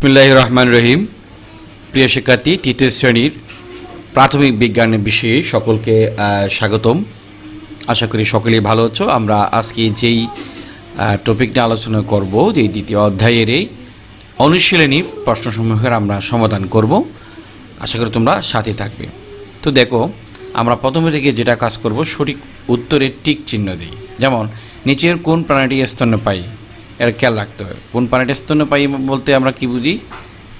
বিসমিল্লাহ রহমান রহিম। প্রিয় শিক্ষার্থী, তৃতীয় শ্রেণির প্রাথমিক বিজ্ঞানের বিষয়ে সকলকে স্বাগতম। আশা করি সকলেই ভালো আছো। আমরা আজকে যেই টপিকটা আলোচনা করব যে দ্বিতীয় অধ্যায়ের এই অনুশীলনী প্রশ্নসমূহের আমরা সমাধান করব। আশা করি তোমরা সাথে থাকবে। তো দেখো, আমরা প্রথমে থেকে যেটা কাজ করব, সঠিক উত্তরের টিক চিহ্ন দিই যেমন, নিচের কোন প্রাণীটি স্তন্যপায়ী? এর খেয়াল রাখতে হবে। কোন প্রাণীটা স্তন্যপায়ী বলতে আমরা কি বুঝি?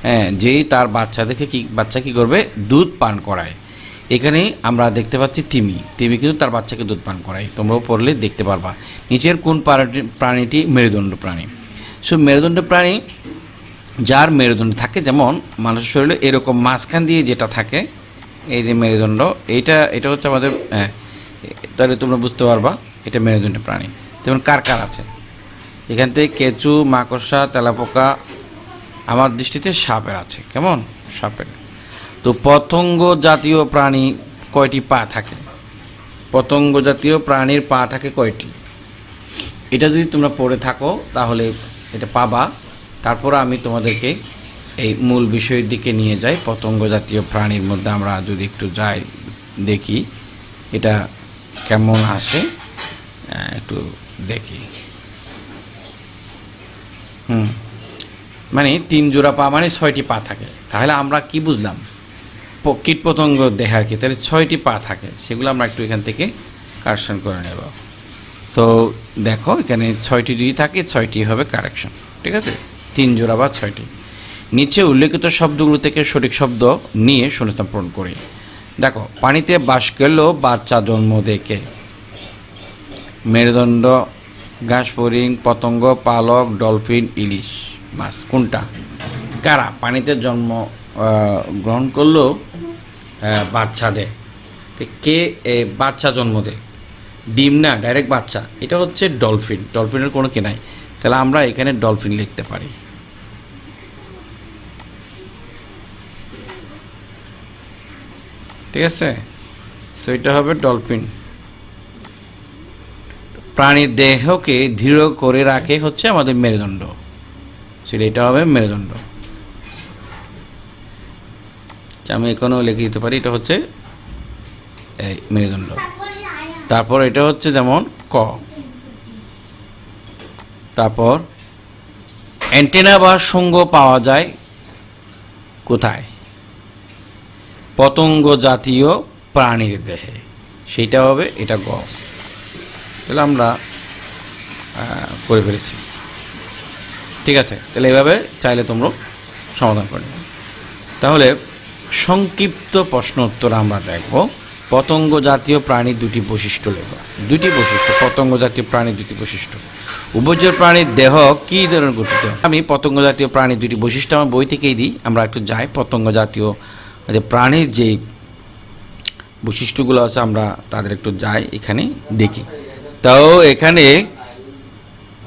হ্যাঁ যেই তার বাচ্চা দেখে কি, বাচ্চা কি করবে? দুধ পান করায়। এখানে আমরা দেখতে পাচ্ছি তিমি। তিমি কিন্তু তার বাচ্চাকে দুধ পান করায়। তোমরাও পড়লে দেখতে পারবা। নিচের কোন প্রাণীটি- প্রাণীটি মেরুদণ্ড প্রাণী। সো মেরুদণ্ড প্রাণী, যার মেরুদণ্ড থাকে যেমন মানুষের শরীরে এরকম মাঝখান দিয়ে যেটা থাকে, এই যে মেরুদণ্ড, এইটা এটা হচ্ছে আমাদের হ্যাঁ তাহলে তোমরা বুঝতে পারবা, এটা মেরুদণ্ড প্রাণী। যেমন কার কার আছে। এখান থেকে কেঁচু, মাকড়সা, তেলাপোকা আমার দৃষ্টিতে সাপের আছে। কেমন? সাপের। তো পতঙ্গ জাতীয় প্রাণী কয়টি পা থাকে? পতঙ্গ জাতীয় প্রাণীর পা থাকে কয়টি? এটা যদি তোমরা পড়ে থাকো, তাহলে এটা পাবা। তারপর আমি তোমাদেরকে এই মূল বিষয়ের দিকে নিয়ে যাই। পতঙ্গ জাতীয় প্রাণীর মধ্যে আমরা যদি একটু যাই, দেখি, এটা কেমন আসে একটু দেখি। মানে তিন জোড়া পা মানে ছয়টি পা থাকে। তাহলে আমরা কি বুঝলাম? প- কীটপতঙ্গ দেখার কি তাহলে ছয়টি পা থাকে, সেগুলো আমরা একটু এখান থেকে কারেকশন করে নেব। তো দেখো, এখানে ছয়টি যদি থাকে, ছয়টি হবে কারেকশন, ঠিক আছে? তিন জোড়া বা ছয়টি। নিচে উল্লেখিত শব্দগুলো থেকে সঠিক শব্দ নিয়ে শূন্যস্থান পূরণ করি। দেখো, পানিতে বাস করলেও বাচ্চা জন্ম দেখে। মেরুদণ্ড, ঘাস পতঙ্গ, পালক, ডলফিন, ইলিশ। মাছ কোনটা? কারা? পানিতে জন্ম গ্রহণ করলেও বাচ্চা দেয় তো কে বাচ্চা জন্ম দেয় ডিম না, ডাইরেক্ট বাচ্চা এটা হচ্ছে ডলফিন। ডলফিনের কোনো কে নাই। তাহলে আমরা এখানে ডলফিন লিখতে পারি। ঠিক আছে? সো এটা হবে ডলফিন। প্রাণীর দেহকে দৃঢ় করে রাখে হচ্ছে আমাদের মেরুদণ্ড। সেটা এটা হবে মেরুদণ্ড। আমি এখানেও লিখে দিতে পারি, এটা হচ্ছে এই মেরুদণ্ড। তারপর এটা হচ্ছে যেমন ক। তারপর অ্যান্টেনা বা শুঙ্গ পাওয়া যায় কোথায়? পতঙ্গ জাতীয় প্রাণীর দেহে। সেইটা হবে এটা গ। তাহলে আমরা করে ফেলেছি। ঠিক আছে, তাহলে এভাবে চাইলে তোমরা সমাধান করে তাহলে সংক্ষিপ্ত প্রশ্ন উত্তর আমরা দেখব। পতঙ্গ জাতীয় প্রাণীর দুটি বৈশিষ্ট্য লেখ। দুটি বৈশিষ্ট্য, পতঙ্গ জাতীয় প্রাণীর দুটি বৈশিষ্ট্য। উভচর প্রাণীর দেহ কী ধরনের গঠিত? আমি পতঙ্গ জাতীয় প্রাণীর দুটি বৈশিষ্ট্য আমার বই থেকেই দিই, আমরা একটু যাই। পতঙ্গ জাতীয় যে প্রাণীর যে বৈশিষ্ট্যগুলো আছে, আমরা তাদের একটু যাই, এখানে দেখি। তাও এখানে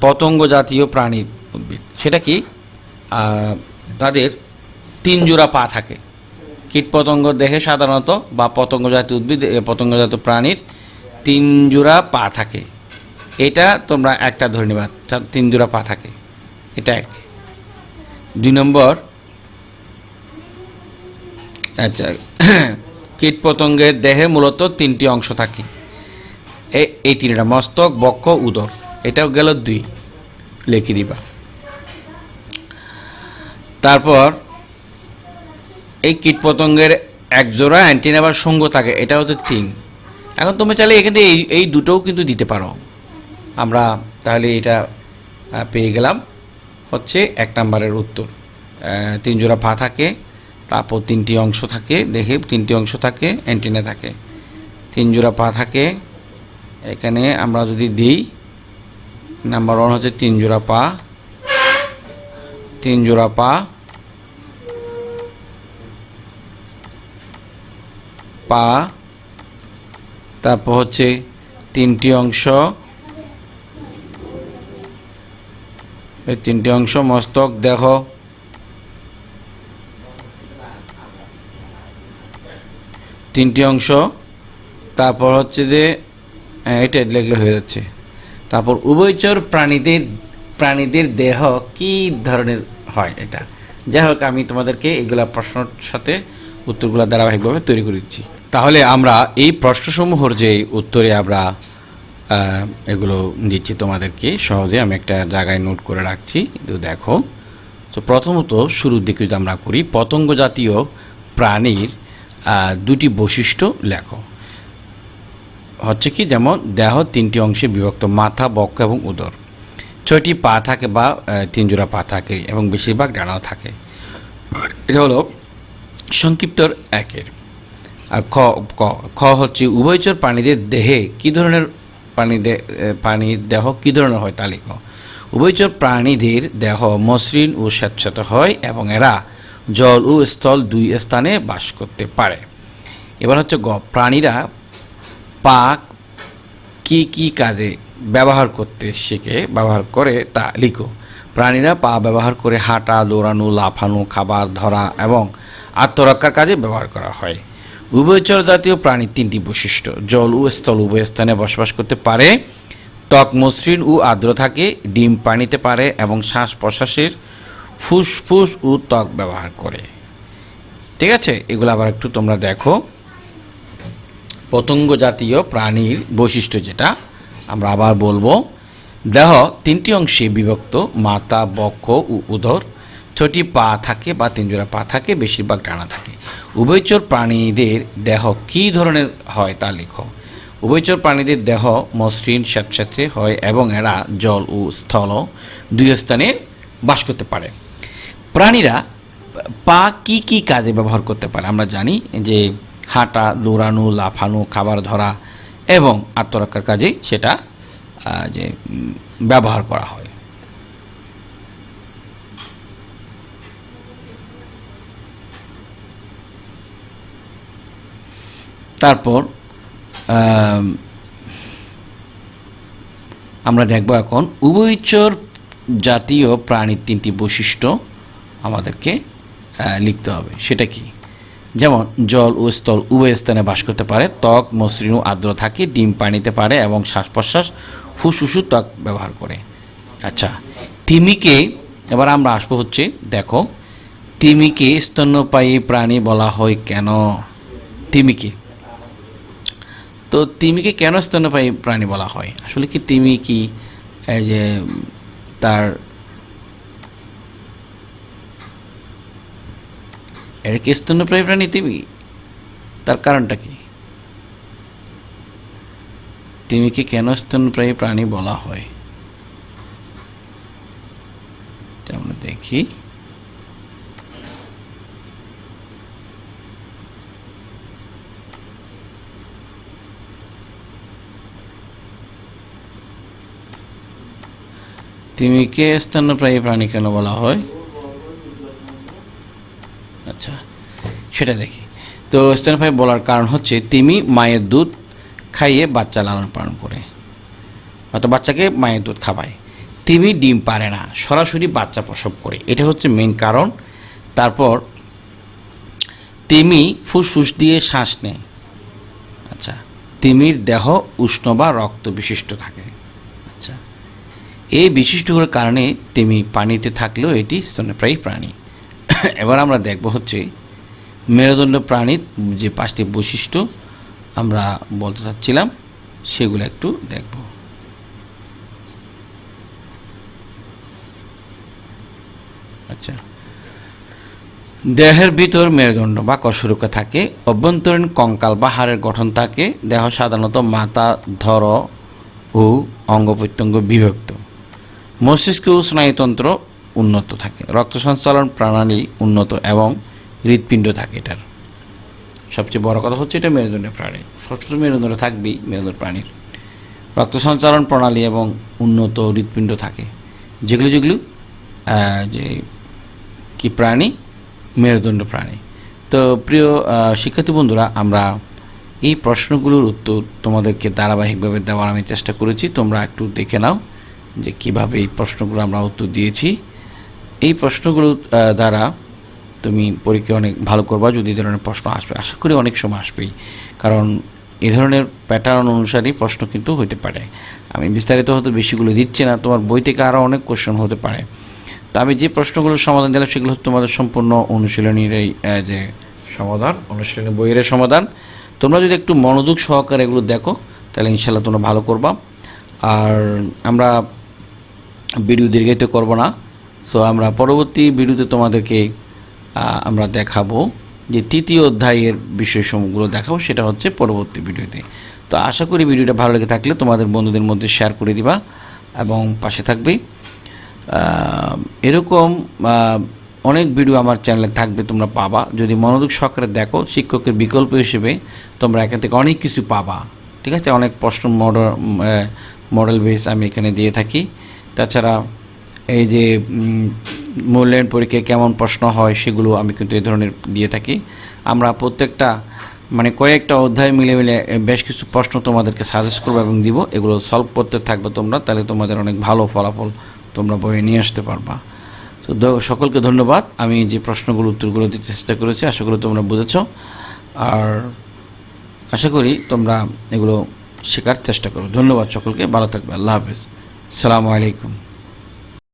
পতঙ্গ জাতীয় প্রাণীর সেটা কি? তাদের তিন জোড়া পা থাকে। কীটপতঙ্গ দেহে সাধারণত বা পতঙ্গ জাতীয় উদ্ভিদ পতঙ্গজাত প্রাণীর তিন জোড়া পা থাকে। এটা তোমরা একটা ধরে নেবা তিন জোড়া পা থাকে। এটা এক। দুই নম্বর আচ্ছা কীটপতঙ্গের দেহে মূলত তিনটি অংশ থাকে। এই তিনটা, মস্তক, বক্ষ, উদর। এটাও গেল দুই। লিখে দিবা। তারপর এই কীটপতঙ্গের এক জোড়া অ্যান্টিনা বা সঙ্গ থাকে, এটা হচ্ছে তিন এখন তুমি চাইলে এখানে এই এই দুটোও কিন্তু দিতে পারো। আমরা তাহলে এটা পেয়ে গেলাম। হচ্ছে এক নম্বরের উত্তর। তিন জোড়া পা থাকে, তারপর তিনটি অংশ থাকে, দেখে তিনটি অংশ থাকে অ্যান্টিনা থাকে। তিন জোড়া পা থাকে, এখানে আমরা যদি দিই নাম্বার ওয়ান হচ্ছে তিন জোড়া পা। তিন জোড়া পা। পা। তারপর হচ্ছে তিনটি অংশ। এই তিনটি অংশ মস্তক দেহ তিনটি অংশ। তারপর হচ্ছে যে হ্যাঁ, এটা লেখলে হয়ে যাচ্ছে। তারপর উভয়চর প্রাণীদের প্রাণীদের দেহ কি ধরনের হয় এটা? যাই হোক, আমি তোমাদেরকে এগুলা প্রশ্নের সাথে উত্তরগুলো ধারাবাহিকভাবে তৈরি করে দিচ্ছি। তাহলে আমরা এই প্রশ্নসমূহর যে উত্তরে আমরা এগুলো দিচ্ছি তোমাদেরকে, সহজে আমি একটা জায়গায় নোট করে রাখছি। দেখো, তো প্রথমত শুরুর দিকে যদি আমরা করি, পতঙ্গ জাতীয় প্রাণীর দুটি বৈশিষ্ট্য লেখো। হচ্ছে কি, যেমন, দেহ তিনটি অংশে বিভক্ত, মাথা, বক্ষ এবং উদর। ছয়টি পা থাকে বা আহ, তিন জোড়া পা থাকে এবং বেশিরভাগ ডানাও থাকে। এটা হলো সংক্ষিপ্তর একের। আর খ খ হচ্ছে উভয়চর প্রাণীদের দেহে কী ধরনের প্রাণী প্রাণীর দেহ কী ধরনের হয় তা লিখো। উভয়চর প্রাণীদের দেহ মসৃণ ও স্বেচ্ছাত হয় এবং এরা জল ও স্থল দুই স্থানে বাস করতে পারে। এবার হচ্ছে গ প্রাণীরা পাক কি কি কাজে ব্যবহার করতে শেখে, ব্যবহার করে তা লিখো। প্রাণীরা পা ব্যবহার করে হাঁটা, দৌড়ানো, লাফানো, খাবার ধরা এবং আত্মরক্ষার কাজে ব্যবহার করা হয়। উভয়চর জাতীয় প্রাণীর তিনটি বৈশিষ্ট্য। জল ও স্থল উভয় স্থানে বসবাস করতে পারে, ত্বক মসৃণ ও আর্দ্র থাকে, ডিম পানিতে পারে এবং শ্বাস প্রশ্বাসের ফুসফুস ও ত্বক ব্যবহার করে। ঠিক আছে? এগুলো আবার একটু তোমরা দেখো। পতঙ্গ জাতীয় প্রাণীর বৈশিষ্ট্য যেটা আমরা আবার বলব, দেহ তিনটি অংশে বিভক্ত, মাথা, বক্ষ ও উদর। ছটি পা থাকে বা তিন জোড়া পা থাকে, বেশিরভাগ ডানা থাকে। উভয়চর প্রাণীদের দেহ কী ধরনের হয় তা লেখো। উভয়চর প্রাণীদের দেহ মসৃণ স্যাঁতস্যাঁতে হয় এবং এরা জল ও স্থল দুই স্থানে বাস করতে পারে। প্রাণীরা পা কি কি কাজে ব্যবহার করতে পারে আমরা জানি, যে হাঁটা, দৌড়ানো, লাফানো, খাবার ধরা এবং আত্মরক্ষার কাজে সেটা যে ব্যবহার করা হয়। তারপর আমরা দেখব এখন উভয়চর জাতীয় প্রাণীর তিনটি বৈশিষ্ট্য আমাদেরকে লিখতে হবে। সেটা কি? যেমন জল ও স্থল উভয় স্থানে বাস করতে পারে, ত্বক, মসৃণ, আর্দ্র থাকে, ডিম পানিতে পারে এবং শ্বাস প্রশ্বাস ফুসফুসু ত্বক ব্যবহার করে। আচ্ছা তিমিকে এবার আমরা আসব হচ্ছে, দেখো, তিমিকে স্তন্যপায়ী প্রাণী বলা হয় কেন? তিমিকে। তো তিমিকে কেন স্তন্যপায়ী প্রাণী বলা হয়? আসলে কি তিমি কি, এই যে তার এটা কি স্তন্যপায়ী প্রাণী তিমি তার কারণটা কি? তিমিকে কেন স্তন্যপায়ী প্রাণী বলা হয়? আমরা দেখি। তিমিকে স্তন্যপ্রায়ী প্রাণী কেন বলা হয় আচ্ছা সেটা দেখি। তো স্তন্যপায়ী বলার কারণ হচ্ছে তিমি মায়ের দুধ খাইয়ে বাচ্চা লালন পালন করে। অর্থাৎ বাচ্চাকে মায়ের দুধ খাওয়ায়। তিমি ডিম পারে না, সরাসরি বাচ্চা প্রসব করে। এটা হচ্ছে মেন কারণ। তারপর তিমি ফুসফুস দিয়ে শ্বাস নেয়। আচ্ছা তিমির দেহ উষ্ণ বা রক্ত বিশিষ্ট থাকে। আচ্ছা এই বিশিষ্টগুলোর কারণে তিমি পানিতে থাকলেও এটি স্তন্যপ্রায়ী প্রাণী। এবার আমরা দেখব হচ্ছে মেরুদণ্ড প্রাণীর যে পাঁচটি বৈশিষ্ট্য আমরা বলতে চাচ্ছিলাম, সেগুলো একটু দেখব। আচ্ছা। দেহের ভিতর মেরুদণ্ড বা কশরুকা থাকে, অভ্যন্তরীণ কঙ্কাল বা হাড়ের গঠন থাকে দেহ সাধারণত মাথা, ধর ও অঙ্গ প্রত্যঙ্গ বিভক্ত। মস্তিষ্ক ও স্নায়ুতন্ত্র উন্নত থাকে। রক্ত সঞ্চালন প্রণালী উন্নত এবং হৃৎপিণ্ড থাকে এটার। সবচেয়ে বড় কথা হচ্ছে এটা মেরুদণ্ডের প্রাণী। সচরাচর মেরুদণ্ড থাকবেই মেরুদণ্ড প্রাণীর। রক্ত সঞ্চালন প্রণালী এবং উন্নত হৃৎপিণ্ড থাকে। যেগুলো যেগুলো যে কি প্রাণী? মেরুদণ্ড প্রাণী। তো প্রিয় শিক্ষার্থী বন্ধুরা, আমরা এই প্রশ্নগুলোর উত্তর তোমাদেরকে ধারাবাহিকভাবে দেওয়ার আমি চেষ্টা করেছি। তোমরা একটু দেখে নাও যে কীভাবে এই প্রশ্নগুলো আমরা উত্তর দিয়েছি। এই প্রশ্নগুলো দ্বারা তুমি পরীক্ষা অনেক ভালো করবা, যদি ধরনের প্রশ্ন আসবে। আশা করি অনেক সময় আসবেই। কারণ এ ধরনের প্যাটার্ন অনুসারেই প্রশ্ন কিন্তু হতে পারে। আমি বিস্তারিত হয়তো বেশিগুলো দিচ্ছি না, তোমার বই থেকে আরও অনেক কোশ্চেন হতে পারে। তো আমি যে প্রশ্নগুলোর সমাধান দিলাম, সেগুলো তোমাদের সম্পূর্ণ অনুশীলনীর এই যে সমাধান, অনুশীলনী বইয়ের সমাধান। তোমরা যদি একটু মনোযোগ সহকারে এগুলো দেখো, তাহলে ইনশাল্লাহ তোমরা ভালো করবা। আর আমরা ভিডিও দীর্ঘায়িত করব না। সো আমরা পরবর্তী ভিডিওতে তোমাদেরকে আমরা দেখাবো যে তৃতীয় অধ্যায়ের বিষয়সমূহগুলো দেখাবো, সেটা হচ্ছে পরবর্তী ভিডিওতে। তো আশা করি ভিডিওটা ভালো লেগে থাকলে তোমাদের বন্ধুদের মধ্যে শেয়ার করে দিবা এবং পাশে থাকবে। এরকম অনেক ভিডিও আমার চ্যানেলে থাকবে, তোমরা পাবা। যদি মনোযোগ সহকারে দেখো, শিক্ষকের বিকল্প হিসেবে তোমরা এখান থেকে অনেক কিছু পাবা। ঠিক আছে? অনেক প্রশ্ন মডেল মডেল বেস আমি এখানে দিয়ে থাকি। তাছাড়া এই যে মূল্যায়ন পরীক্ষায় কেমন প্রশ্ন হয় সেগুলো আমি কিন্তু এই ধরনের দিয়ে থাকি। আমরা প্রত্যেকটা মানে কয়েকটা অধ্যায় মিলে মিলে বেশ কিছু প্রশ্ন তোমাদেরকে সাজেস্ট করব এবং দিব। এগুলো সলভ করতে থাকবে তোমরা, তাহলে তোমাদের অনেক ভালো ফলাফল তোমরা বয়ে নিয়ে আসতে পারবা। তো সকলকে ধন্যবাদ। আমি যে প্রশ্নগুলো, উত্তরগুলো দিতে চেষ্টা করেছি, আশা করি তোমরা বুঝেছ। আর আশা করি তোমরা এগুলো শেখার চেষ্টা করো। ধন্যবাদ সকলকে, ভালো থাকবে, আল্লাহ হাফেজ। সালামু আলাইকুম।